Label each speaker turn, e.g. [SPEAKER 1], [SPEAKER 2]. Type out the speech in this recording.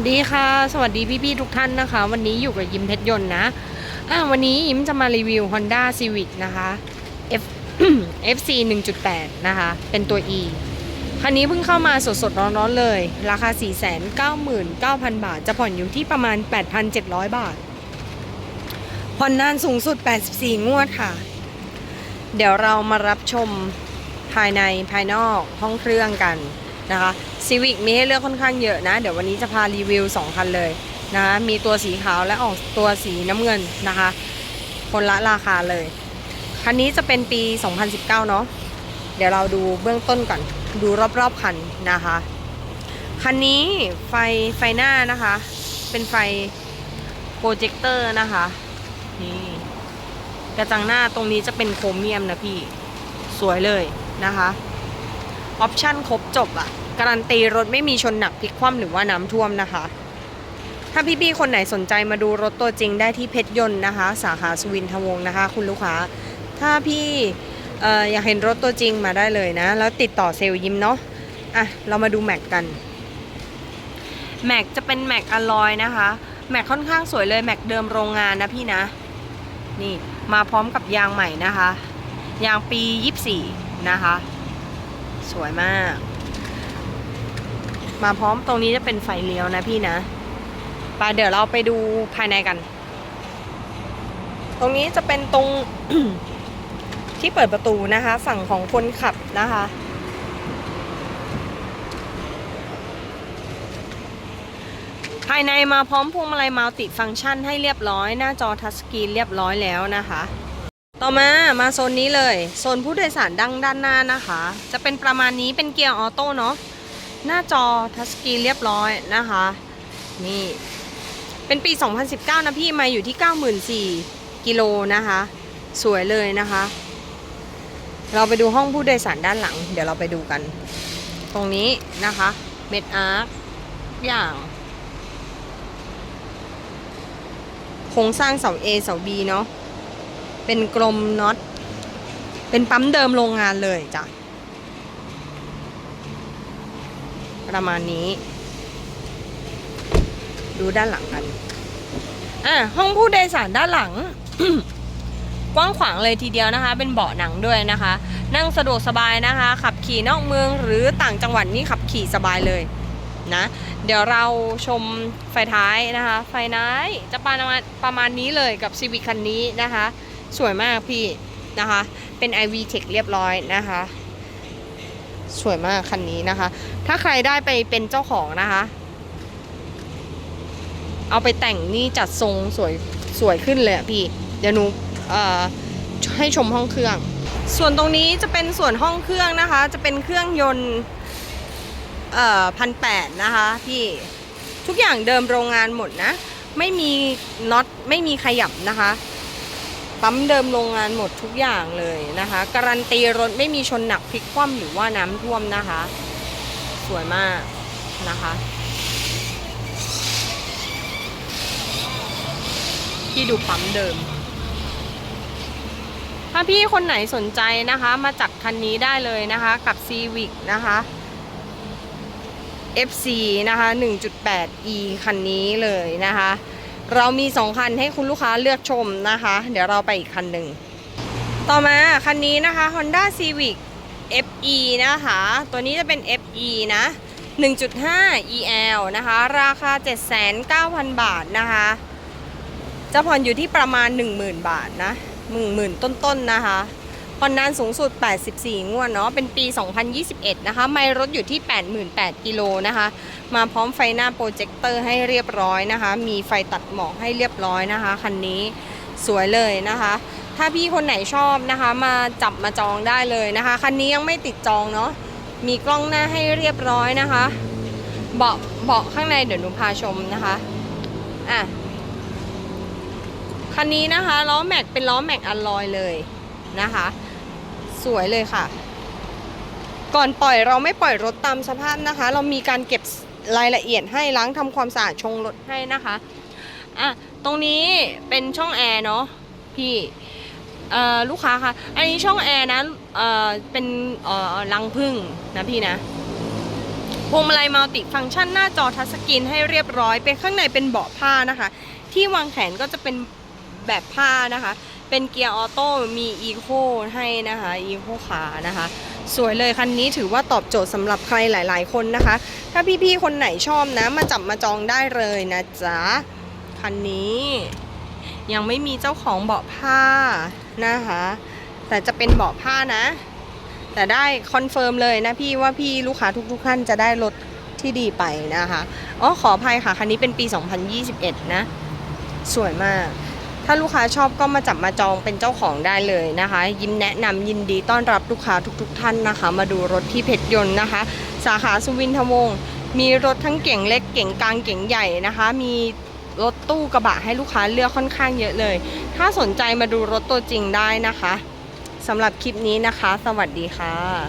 [SPEAKER 1] วัสดีค่ะ สวัสดีพี่ๆทุกท่านนะคะ วันนี้อยู่กับยิมเพชรยนต์นะอะวันนี้ยิมจะมารีวิว Honda Civic นะคะ F FC 1.8 นะคะ เป็นตัว E คันนี้เพิ่งเข้ามาสดๆ ร้อนๆเลย ราคา 499,000 บาท จะผ่อนอยู่ที่ประมาณ 8,700 บาท ผ่อนนานสูงสุด 84 งวดค่ะ เดี๋ยวเรามารับชมภายในภายนอกห้องเครื่องกัน นะคะซีวิกมีให้เลือกค่อนข้างเยอะนะ เดี๋ยววันนี้จะพารีวิว 2 คันเลยนะคะมีตัวสีขาวและออกตัวสีน้ำเงินนะคะ คนละราคาเลย คันนี้จะเป็นปี 2019 เนาะเดี๋ยวเราดูเบื้องต้นก่อน ดูรอบๆคันนะคะ คันนี้ไฟไฟหน้านะคะ เป็นไฟโปรเจคเตอร์นะคะ นี่กระจังหน้าตรงนี้จะเป็นโครเมียมนะพี่ สวยเลยนะคะ ออปชั่นครบจบอะการันตีรถไม่มีชนหนักพลิกคว่ำหรือว่าน้ำท่วมนะคะ ถ้าพี่ๆคนไหนสนใจมาดูรถตัวจริงได้ที่เพชรยนต์นะคะ สาขาสุวินทวงศ์นะคะ คุณลูกค้า ถ้าพี่อออยากเห็นรถตัวจริงมาได้เลยนะ แล้วติดต่อเซลล์ยิมเนาะอะเรามาดูแม็กกันแม็กจะเป็นแม็กอลอยนะคะแม็กค่อนข้างสวยเลยแม็กเดิมโรงงานนะพี่นะ นี่มาพร้อมกับยางใหม่นะคะ ยางปี 24 นะคะ สวยมาก มาพร้อมตรงนี้จะเป็นไฟเลี้ยวนะพี่นะไปเดี๋ยวเราไปดูภายในกัน ตรงนี้จะเป็นตรงที่เปิดประตูนะคะ ฝั่งของคนขับนะคะ ภายในมาพร้อมพวงมาลัยมัลติฟังก์ชันให้เรียบร้อย หน้าจอทัชสกรีนเรียบร้อยแล้วนะคะ ต่อมามาโซนนี้เลย โซนผู้โดยสารดังด้านหน้านะคะ จะเป็นประมาณนี้เป็นเกียร์ออโต้เนาะหน้าจอทัชสกรีนเรียบร้อยนะคะ นี่ เป็นปี 2019 นะพี่มาอยู่ที่ 94กิโลนะคะ สวยเลยนะคะ เราไปดูห้องผู้โดยสารด้านหลัง เดี๋ยวเราไปดูกัน ตรงนี้นะคะเม็ดอาร์คอย่างโครงสร้างเสา A เสา B เนาะ เป็นกลมน็อต เป็นปั๊มเดิมโรงงานเลยจ้ะ ประมาณนี้ ดูด้านหลังกัน อะ ห้องผู้โดยสารด้านหลัง กว้างขวางเลยทีเดียวนะคะ เป็นเบาะหนังด้วยนะคะ นั่งสะดวกสบายนะคะ ขับขี่นอกเมืองหรือต่างจังหวัดนี่ขับขี่สบายเลยนะเดี๋ยวเราชมไฟท้ายนะคะ ไฟท้ายจะประมาณประมาณนี้เลยกับ Civic คันนี้นะคะ สวยมากพี่นะคะ เป็น iV Tech เรียบร้อยนะคะ สวยมากคันนี้นะคะ ถ้าใครได้ไปเป็นเจ้าของนะคะ เอาไปแต่งนี่จัดทรงสวยสวยขึ้นเลยพี่ เดี๋ยวหนูให้ชมห้องเครื่อง ส่วนตรงนี้จะเป็นส่วนห้องเครื่องนะคะ จะเป็นเครื่องยนต์พันแปดนะคะพี่ทุกอย่างเดิมโรงงานหมดนะ ไม่มีน็อตไม่มีขยับนะคะ ปั๊มเดิมโรงงานหมดทุกอย่างเลยนะคะ การันตีรถไม่มีชนหนักพลิกคว่ำหรือว่าน้ำท่วมนะคะ สวยมากนะคะ ที่ดูปั๊มเดิม ถ้าพี่คนไหนสนใจนะคะ มาจัดคันนี้ได้เลยนะคะกับ Civic นะคะ FC นะคะ 1.8e คันนี้เลยนะคะ เรามี 2 คันให้คุณลูกค้าเลือกชมนะคะ เดี๋ยวเราไปอีกคันหนึ่ง ต่อมาคันนี้นะคะ Honda Civic FE นะคะ ตัวนี้จะเป็น FE นะ 1.5 EL นะคะ ราคา 7,900 บาทนะคะจะผ่อนอยู่ที่ประมาณ 10,000 บาทนะหมื่นหมื่นต้นๆนะคะ ผ่อนนานสูงสุด 84 งวดเนาะ เป็นปี 2021 นะคะ ไมล์รถอยู่ที่ 88,000กิโลนะคะ มาพร้อมไฟหน้าโปรเจคเตอร์ให้เรียบร้อยนะคะ มีไฟตัดหมอกให้เรียบร้อยนะคะ คันนี้สวยเลยนะคะ ถ้าพี่คนไหนชอบนะคะ มาจับมาจองได้เลยนะคะ คันนี้ยังไม่ติดจองเนาะ มีกล้องหน้าให้เรียบร้อยนะคะ เบาะเบาะข้างในเดี๋ยวหนูพาชมนะคะ อะ คันนี้นะคะล้อแม็กเป็นล้อแม็กอลลอยเลยนะคะ สวยเลยค่ะ ก่อนปล่อยเราไม่ปล่อยรถตามสภาพนะคะ เรามีการเก็บรายละเอียดให้ล้างทำความสะอาดชงรถให้นะคะอะตรงนี้เป็นช่องแอร์เนาะพี่เออลูกค้าคะอันนี้ช่องแอร์นะเออเป็นเออรังพึ่งนะพี่นะพวงมาลัยมัลติฟังก์ชันหน้าจอทัชสกรีนให้เรียบร้อยเป็นข้างในเป็นเบาะผ้านะคะ ที่วางแขนก็จะเป็นแบบผ้านะคะ เป็นเกียร์ออโต้มีอีโคให้นะคะอีโคขานะคะ สวยเลยคันนี้ถือว่าตอบโจทย์สำหรับใครหลาย ๆ คนนะคะ ถ้าพี่ๆคนไหนชอบนะ มาจับมาจองได้เลยนะจ๊ะ คันนี้ ยังไม่มีเจ้าของเบาะผ้านะคะ แต่จะเป็นเบาะผ้านะ แต่ได้คอนเฟิร์มเลยนะพี่ว่าพี่ลูกค้าทุก ๆ ท่านจะได้รถที่ดีไปนะคะ อ๋อขออภัยค่ะ คันนี้เป็นปี 2021 นะ สวยมาก ถ้าลูกค้าชอบก็มาจับมาจองเป็นเจ้าของได้เลยนะคะ ยิ้มแนะนำยินดีต้อนรับลูกค้าทุกๆท่านนะคะ มาดูรถที่เพชรยนต์นะคะ สาขาสุวินทวงศ์มีรถทั้งเก่งเล็กเก่งกลางเก่งใหญ่นะคะ มีรถตู้กระบะให้ลูกค้าเลือกค่อนข้างเยอะเลย ถ้าสนใจมาดูรถตัวจริงได้นะคะสำหรับคลิปนี้นะคะ สวัสดีค่ะ